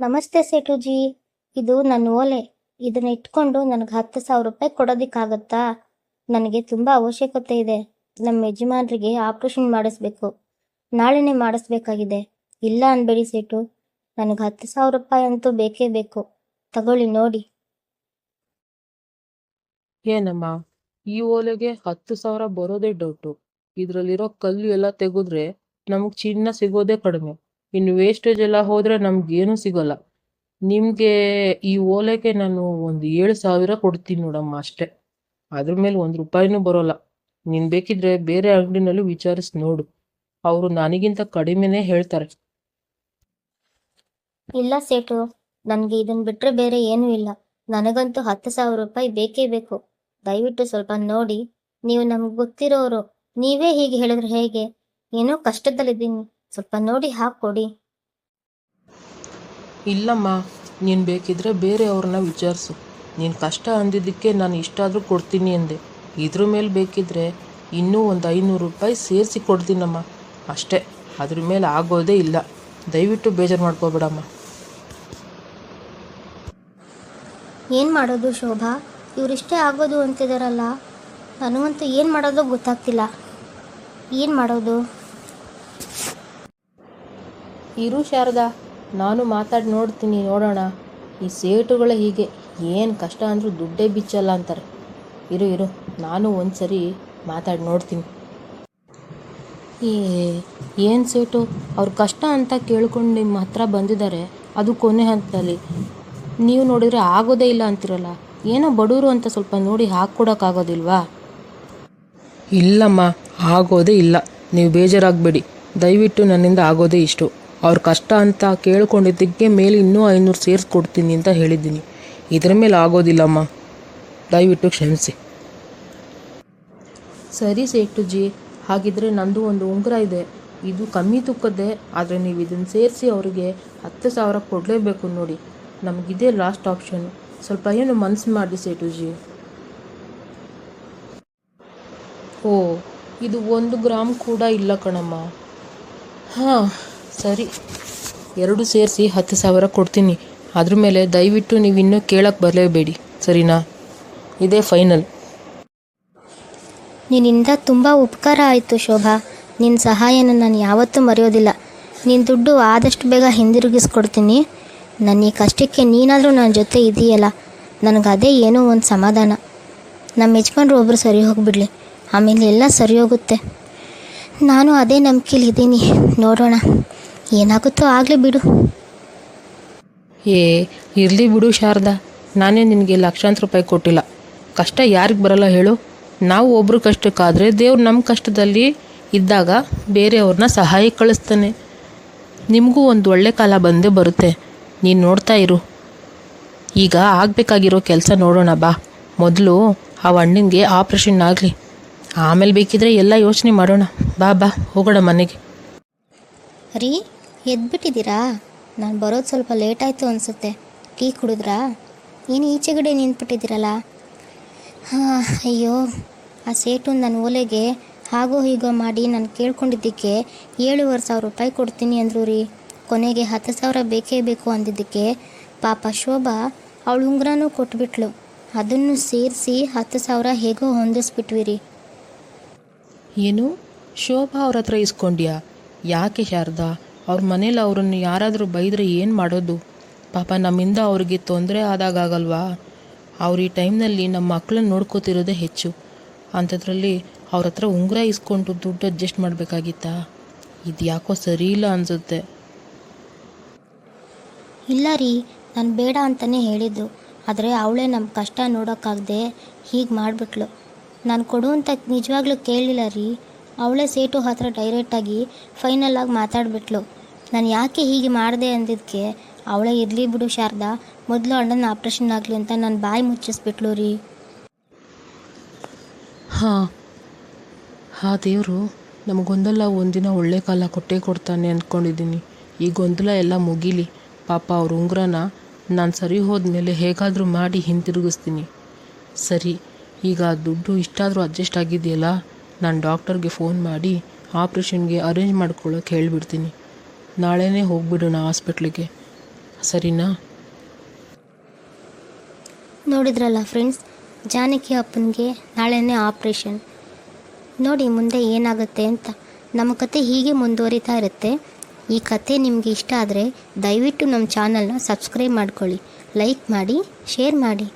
ನಮಸ್ತೆ ಸೇಟುಜಿ ಇದು ನನ್ನ ಓಲೆ. ಇದನ್ನ ಇಟ್ಕೊಂಡು ನನಗೆ ಹತ್ತು ಸಾವಿರ ರೂಪಾಯಿ ಕೊಡೋದಿಕ್ಕಾಗತ್ತಾ? ನನಗೆ ತುಂಬ ಅವಶ್ಯಕತೆ ಇದೆ. ನಮ್ಮ ಯಜಮಾನ್ರಿಗೆ ಆಪರೇಷನ್ ಮಾಡಿಸ್ಬೇಕು. ನಾಳೆನೇ ಮಾಡಿಸ್ಬೇಕಾಗಿದೆ. ಇಲ್ಲ ಅನ್ಬೇಡಿ ಸೇಟು ನನಗೆ ಹತ್ತು ಸಾವಿರ ರೂಪಾಯಿ ಅಂತೂ ಬೇಕೇ ಬೇಕು. ತಗೊಳ್ಳಿ ನೋಡಿ. ಏನಮ್ಮ? ಈ ಓಲೆಗೆ ಹತ್ತು ಸಾವಿರ ಬರೋದೇ ಡೌಟು. ಇದರಲ್ಲಿರೋ ಕಲ್ಲು ಎಲ್ಲ ತೆಗೆದ್ರೆ ನಮಗೆ ಚಿನ್ನ ಸಿಗೋದೇ ಕಡಿಮೆ. ಇನ್ನು ವೇಸ್ಟೇಜ್ ಎಲ್ಲ ಹೋದ್ರೆ ನಮ್ಗೇನು ಸಿಗೋಲ್ಲ. ನಿಮ್ಗೆ ಈ ಓಲೆಗೆ ನಾನು ಒಂದು ಏಳು ಸಾವಿರ ಕೊಡ್ತೀನಿ ನೋಡಮ್ಮ ಅಷ್ಟೇ. ಅದ್ರ ಮೇಲೆ ಒಂದು ರೂಪಾಯಿನೂ ಬರೋಲ್ಲ. ನೀನ್ ಬೇಕಿದ್ರೆ ಬೇರೆ ಅಂಗಡಿನಲ್ಲೂ ವಿಚಾರಿಸಿ ನೋಡು. ಅವರು ನನಗಿಂತ ಕಡಿಮೆನೇ ಹೇಳ್ತಾರೆ. ಇಲ್ಲ ಸೇಟು, ನನಗೆ ಇದನ್ ಬಿಟ್ರೆ ಬೇರೆ ಏನೂ ಇಲ್ಲ. ನನಗಂತೂ ಹತ್ತು ಸಾವಿರ ರೂಪಾಯಿ ಬೇಕೇ ಬೇಕು. ದಯವಿಟ್ಟು ಸ್ವಲ್ಪ ನೋಡಿ. ನೀವು ನಮ್ಗೆ ಗೊತ್ತಿರೋರು. ನೀವೇ ಹೀಗೆ ಹೇಳಿದ್ರೆ ಹೇಗೆ? ಏನೋ ಕಷ್ಟದಲ್ಲಿದ್ದೀನಿ. ಸ್ವಲ್ಪ ನೋಡಿ ಹಾಕ್ಕೊಡಿ. ಇಲ್ಲಮ್ಮ ನೀನು ಬೇಕಿದ್ರೆ ಬೇರೆಯವ್ರನ್ನ ವಿಚಾರಿಸು. ನೀನು ಕಷ್ಟ ಅಂದಿದ್ದಕ್ಕೆ ನಾನು ಇಷ್ಟಾದರೂ ಕೊಡ್ತೀನಿ ಅಂದೆ. ಇದ್ರ ಮೇಲೆ ಬೇಕಿದ್ರೆ ಇನ್ನೂ ಒಂದು ಐನೂರು ರೂಪಾಯಿ ಸೇರಿಸಿ ಕೊಡ್ತೀನಮ್ಮ. ಅಷ್ಟೇ ಅದ್ರ ಮೇಲೆ ಆಗೋದೇ ಇಲ್ಲ. ದಯವಿಟ್ಟು ಬೇಜಾರು ಮಾಡ್ಕೋಬೇಡಮ್ಮ. ಏನು ಮಾಡೋದು ಶೋಭಾ? ಇವರಿಷ್ಟೇ ಆಗೋದು ಅಂತಿದಾರಲ್ಲ. ನನಗಂತೂ ಏನು ಮಾಡೋದು ಗೊತ್ತಾಗ್ತಿಲ್ಲ. ಏನು ಮಾಡೋದು? ಇರು ಶಾರದಾ, ನಾನು ಮಾತಾಡಿ ನೋಡ್ತೀನಿ, ನೋಡೋಣ. ಈ ಸೇಟುಗಳ ಹೀಗೆ. ಏನು ಕಷ್ಟ ಅಂದರೂ ದುಡ್ಡೇ ಬಿಚ್ಚಲ್ಲ ಅಂತಾರೆ. ಇರು ಇರು. ನಾನು ಒಂದು ಸರಿ ಮಾತಾಡಿ ನೋಡ್ತೀನಿ. ಏ, ಏನು ಸೇಟು? ಅವ್ರ ಕಷ್ಟ ಅಂತ ಕೇಳ್ಕೊಂಡು ನಿಮ್ಮ ಹತ್ರ ಬಂದಿದ್ದಾರೆ ಅದು ಕೊನೆ ಹಂತದಲ್ಲಿ. ನೀವು ನೋಡಿದರೆ ಆಗೋದೇ ಇಲ್ಲ ಅಂತಿರಲ್ಲ. ಏನೋ ಬಡವರು ಅಂತ ಸ್ವಲ್ಪ ನೋಡಿ ಹಾಕ್ಕೊಡೋಕ್ಕಾಗೋದಿಲ್ವಾ ಇಲ್ಲಮ್ಮ, ಆಗೋದೇ ಇಲ್ಲ. ನೀವು ಬೇಜಾರಾಗಬೇಡಿ. ದಯವಿಟ್ಟು ನನ್ನಿಂದ ಆಗೋದೇ ಇಷ್ಟು. ಅವ್ರ ಕಷ್ಟ ಅಂತ ಕೇಳ್ಕೊಂಡಿದ್ದಕ್ಕೆ ಮೇಲೆ ಇನ್ನೂ ಐನೂರು ಸೇರಿಸ್ಕೊಡ್ತೀನಿ ಅಂತ ಹೇಳಿದ್ದೀನಿ. ಇದರ ಮೇಲೆ ಆಗೋದಿಲ್ಲಮ್ಮ. ದಯವಿಟ್ಟು ಕ್ಷಮಿಸಿ. ಸರಿ ಸೇಟುಜಿ ಹಾಗಿದ್ರೆ ನಂದು ಒಂದು ಉಂಗುರ ಇದೆ. ಇದು ಕಮ್ಮಿ ತುಕ್ಕದೆ ಆದರೆ ನೀವು ಇದನ್ನು ಸೇರಿಸಿ ಅವರಿಗೆ ಹತ್ತು ಸಾವಿರ ಕೊಡಲೇಬೇಕು ನೋಡಿ. ನಮಗಿದೆ ಲಾಸ್ಟ್ ಆಪ್ಷನ್ ಸ್ವಲ್ಪ ಏನು ಮನಸ್ಸು ಮಾಡಿ ಸೇಟುಜಿ ಓ, ಇದು ಒಂದು ಗ್ರಾಮ್ ಕೂಡ ಇಲ್ಲ ಕಣಮ್ಮ. ಹಾಂ ಸರಿ. ಎರಡು ಸೇರಿಸಿ ಹತ್ತು ಸಾವಿರ ಕೊಡ್ತೀನಿ. ಅದ್ರ ಮೇಲೆ ದಯವಿಟ್ಟು ನೀವು ಇನ್ನೂ ಕೇಳಕ್ಕೆ ಬರಲೇಬೇಡಿ, ಸರಿನಾ? ಇದೇ ಫೈನಲ್. ನಿನ್ನಿಂದ ತುಂಬ ಉಪಕಾರ ಆಯಿತು ಶೋಭಾ. ನಿನ್ನ ಸಹಾಯನ ನಾನು ಯಾವತ್ತೂ ಮರೆಯೋದಿಲ್ಲ. ನಿನ್ನ ದುಡ್ಡು ಆದಷ್ಟು ಬೇಗ ಹಿಂದಿರುಗಿಸ್ಕೊಡ್ತೀನಿ. ನನ್ನ ಈ ಕಷ್ಟಕ್ಕೆ ನೀನಾದರೂ ನನ್ನ ಜೊತೆ ಇದೆಯಲ್ಲ. ನನಗೆ ಅದೇ ಏನೋ ಒಂದು ಸಮಾಧಾನ. ನಮ್ಮ ಯಜಮಾನ್ರು ಒಬ್ಬರು ಸರಿ ಹೋಗಿಬಿಡಲಿ. ಆಮೇಲೆ ಎಲ್ಲ ಸರಿ ಹೋಗುತ್ತೆ. ನಾನು ಅದೇ ನಂಬಿಕೆಲಿ ಇದ್ದೀನಿ ನೋಡೋಣ. ಏನಾಗುತ್ತೋ ಆಗಲಿ ಬಿಡು. ಏ, ಇರಲಿ ಬಿಡು ಶಾರದಾ. ನಾನೇ ನಿನಗೆ ಲಕ್ಷಾಂತರ ರೂಪಾಯಿ ಕೊಟ್ಟಿಲ್ಲ. ಕಷ್ಟ ಯಾರಿಗೆ ಬರಲ್ಲ ಹೇಳು. ನಾವು ಒಬ್ಬರು ಕಷ್ಟಕ್ಕಾದರೆ ದೇವ್ರು ನಮ್ಮ ಕಷ್ಟದಲ್ಲಿ ಇದ್ದಾಗ ಬೇರೆಯವ್ರನ್ನ ಸಹಾಯಕ್ಕೆ ಕಳಿಸ್ತಾನೆ. ನಿಮಗೂ ಒಂದು ಒಳ್ಳೆ ಕಾಲ ಬಂದೇ ಬರುತ್ತೆ. ನೀನು ನೋಡ್ತಾ ಇರು. ಈಗ ಆಗಬೇಕಾಗಿರೋ ಕೆಲಸ ನೋಡೋಣ ಬಾ. ಮೊದಲು ಆ ಅಣ್ಣನಿಗೆ ಆಪ್ರೇಷನ್ ಆಗಲಿ. ಆಮೇಲೆ ಬೇಕಿದ್ರೆ ಎಲ್ಲ ಯೋಚನೆ ಮಾಡೋಣ. ಬಾ ಬಾ, ಹೋಗೋಣ ಮನೆಗೆ. ರೀ, ಎದ್ಬಿಟ್ಟಿದ್ದೀರಾ? ನಾನು ಬರೋದು ಸ್ವಲ್ಪ ಲೇಟ್ ಆಯಿತು ಅನಿಸುತ್ತೆ. ಟೀ ಕುಡಿದ್ರಾ? ಏನು ಈಚೆಗಡೆ ನಿಂತ್ಬಿಟ್ಟಿದ್ದೀರಲ್ಲ? ಹಾಂ, ಅಯ್ಯೋ, ಆ ಸೇಟು ನನ್ನ ಓಲೆಗೆ ಹಾಗೋ ಹೀಗೋ ಮಾಡಿ ನಾನು ಕೇಳ್ಕೊಂಡಿದ್ದಕ್ಕೆ ಏಳುವರೆ ಸಾವಿರ ರೂಪಾಯಿ ಕೊಡ್ತೀನಿ ಅಂದರು ರೀ. ಕೊನೆಗೆ ಹತ್ತು ಸಾವಿರ ಬೇಕೇ ಬೇಕು ಅಂದಿದ್ದಕ್ಕೆ ಪಾಪ ಶೋಭಾ ಅವಳು ಉಂಗ್ರನೂ ಕೊಟ್ಬಿಟ್ಲು. ಅದನ್ನು ಸೇರಿಸಿ ಹತ್ತು ಸಾವಿರ ಹೇಗೋ ಹೊಂದಿಸ್ಬಿಟ್ವಿ ರೀ. ಏನು? ಶೋಭಾ ಅವ್ರ ಹತ್ರ ಇಸ್ಕೊಂಡ್ಯಾ? ಯಾಕೆ ಶಾರದಾ? ಅವ್ರ ಮನೇಲಿ ಅವ್ರನ್ನ ಯಾರಾದರೂ ಬೈದರೆ ಏನು ಮಾಡೋದು? ಪಾಪ ನಮ್ಮಿಂದ ಅವ್ರಿಗೆ ತೊಂದರೆ ಆದಾಗಲ್ವಾ ಅವ್ರ ಈ ಟೈಮ್ನಲ್ಲಿ ನಮ್ಮ ಮಕ್ಕಳನ್ನ ನೋಡ್ಕೋತಿರೋದೇ ಹೆಚ್ಚು. ಅಂಥದ್ರಲ್ಲಿ ಅವ್ರ ಹತ್ರ ಉಂಗುರ ಇಸ್ಕೊಂಡು ದುಡ್ಡು ಅಡ್ಜಸ್ಟ್ ಮಾಡಬೇಕಾಗಿತ್ತಾ? ಇದು ಯಾಕೋ ಸರಿ ಇಲ್ಲ ಅನಿಸುತ್ತೆ. ಇಲ್ಲ ರೀ, ನಾನು ಬೇಡ ಅಂತಲೇ ಹೇಳಿದ್ದು. ಆದರೆ ಅವಳೇ ನಮ್ಮ ಕಷ್ಟ ನೋಡೋಕ್ಕಾಗದೆ ಹೀಗೆ ಮಾಡಿಬಿಟ್ಲು. ನಾನು ಕೊಡುವಂಥ ನಿಜವಾಗ್ಲೂ ಕೇಳಲಿಲ್ಲ ರೀ. ಅವಳೇ ಸೇಟು ಹತ್ರ ಡೈರೆಕ್ಟಾಗಿ ಫೈನಲ್ ಆಗಿ ಮಾತಾಡ್ಬಿಟ್ಲು. ನಾನು ಯಾಕೆ ಹೀಗೆ ಮಾಡಿದೆ ಅಂದಿದ್ದಕ್ಕೆ ಅವಳೇ ಇರಲಿ ಬಿಡು ಶಾರದಾ. ಮೊದಲು ಅಣ್ಣನ ಆಪ್ರೇಷನ್ ಆಗಲಿ ಅಂತ ನಾನು ಬಾಯಿ ಮುಚ್ಚಿಸ್ಬಿಟ್ಲು ರೀ. ಹಾಂ. ಹಾ ದೇವರು, ನಮಗೊಂದಲ್ಲ ಒಂದಿನ ಒಳ್ಳೆ ಕಾಲ ಕೊಟ್ಟೇ ಕೊಡ್ತಾನೆ ಅಂದ್ಕೊಂಡಿದ್ದೀನಿ ಈ ಗೊಂದಲ ಎಲ್ಲ ಮುಗೀಲಿ. ಪಾಪ ಅವ್ರ ಉಂಗುರನ ನಾನು ಸರಿ ಹೋದ್ಮೇಲೆ ಹೇಗಾದರೂ ಮಾಡಿ ಹಿಂತಿರುಗಿಸ್ತೀನಿ. ಸರಿ. ಈಗ ದುಡ್ಡು ಇಷ್ಟಾದರೂ ಅಡ್ಜಸ್ಟ್ ಆಗಿದೆಯಲ್ಲ? ನಾನು ಡಾಕ್ಟರ್ಗೆ ಫೋನ್ ಮಾಡಿ ಆಪ್ರೇಷನ್ಗೆ ಅರೇಂಜ್ ಮಾಡ್ಕೊಳ್ಳೋಕೆ ಹೇಳಿಬಿಡ್ತೀನಿ. ನಾಳೆನೇ ಹೋಗ್ಬಿಡೋಣ ಹಾಸ್ಪಿಟ್ಲಿಗೆ ಸರಿನಾ? ನೋಡಿದ್ರಲ್ಲ ಫ್ರೆಂಡ್ಸ್ ಜಾನಕಿ ಅಪ್ಪನಿಗೆ ನಾಳೆನೇ ಆಪ್ರೇಷನ್ ನೋಡಿ ಮುಂದೆ ಏನಾಗುತ್ತೆ ಅಂತ. ನಮ್ಮ ಕತೆ ಹೀಗೆ ಮುಂದುವರಿತಾ ಇರುತ್ತೆ. ಈ ಕತೆ ನಿಮಗೆ ಇಷ್ಟ ಆದರೆ ದಯವಿಟ್ಟು ನಮ್ಮ ಚಾನಲ್ನ ಸಬ್ಸ್ಕ್ರೈಬ್ ಮಾಡ್ಕೊಳ್ಳಿ. ಲೈಕ್ ಮಾಡಿ ಶೇರ್ ಮಾಡಿ.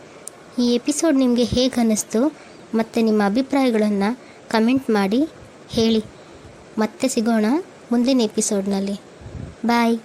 ಈ ಎಪಿಸೋಡ್ ನಿಮಗೆ ಹೇಗೆ ಅನ್ನಿಸ್ತು ಮತ್ತು ನಿಮ್ಮ ಅಭಿಪ್ರಾಯಗಳನ್ನು ಕಮೆಂಟ್ ಮಾಡಿ ಹೇಳಿ. ಮತ್ತೆ ಸಿಗೋಣ ಮುಂದಿನ ಎಪಿಸೋಡ್ನಲ್ಲಿ. ಬಾಯ್.